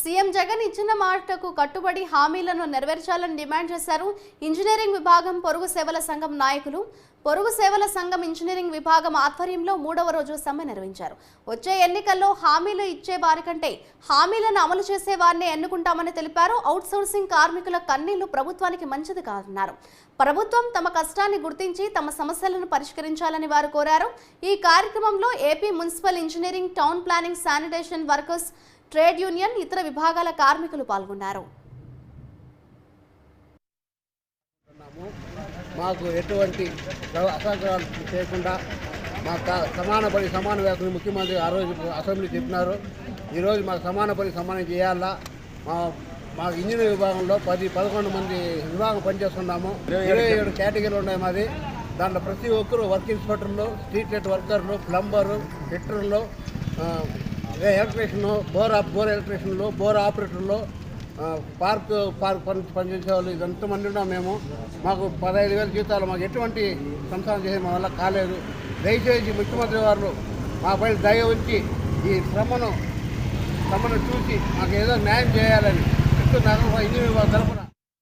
CM Jagan ఇచ్చిన మాటకు కట్టుబడి హామీలను నెరవేర్చాలని డిమాండ్ చేశారు ఇంజనీరింగ్ విభాగం పొరుగు సేవల సంఘం నాయకులు. పొరుగు సేవల సంఘం ఇంజనీరింగ్ విభాగం ఆధ్వర్యంలో మూడవ రోజు సమ్మె నిర్వహించారు. వచ్చే ఎన్నికల్లో హామీలు ఇచ్చే వారికంటే హామీలను అమలు చేసే వారిని ఎన్నుకుంటామని తెలిపారు. అవుట్సోర్సింగ్ కార్మికుల కన్నీళ్ళు ప్రభుత్వానికి మంచిది కాదన్నారు. ప్రభుత్వం తమ కష్టాన్ని గుర్తించి తమ సమస్యలను పరిష్కరించాలని వారు కోరారు. ఈ కార్యక్రమంలో AP municipal engineering town planning sanitation workers trade union ఇతర విభాగాల కార్మికులు పాల్గొన్నారు. మాకు ఎటువంటి అసహకారాలు చేయకుండా మా క- సమాన పని సమాన వేతనం ముఖ్యమంత్రి ఆ రోజు అసెంబ్లీ చెప్పినారు. ఈరోజు మాకు సమాన పని సమానం చేయాలా? మా మాకు ఇంజనీరింగ్ విభాగంలో పది పదకొండు మంది విభాగం పనిచేస్తున్నాము. ఇరవై ఏడు కేటగిరీలు ఉన్నాయి మాది. దాంట్లో ప్రతి ఒక్కరు వర్క్ ఇన్స్పెక్టర్లు స్ట్రీట్ లైట్ వర్కర్లు ప్లంబరు ఫిట్టర్లు ఎలక్ట్రీషియన్ బోర్ బోర్ ఎలక్ట్రీషియన్లు బోర్ ఆపరేటర్లు పార్క్ పార్క్ పని పనిచేసే వాళ్ళు ఇదంతా మంది ఉన్నాం మేము. మాకు పదహైదు వేల జీతాలు మాకు ఎటువంటి సంసారం చేసే మా వల్ల కాలేదు. దయచేసి ముఖ్యమంత్రి వారు మా పైన దయ ఉంచి ఈ శ్రమను శ్రమను చూసి మాకు ఏదో న్యాయం చేయాలని. చెప్తూ నగర ఇంజనీరింగ్ తరఫున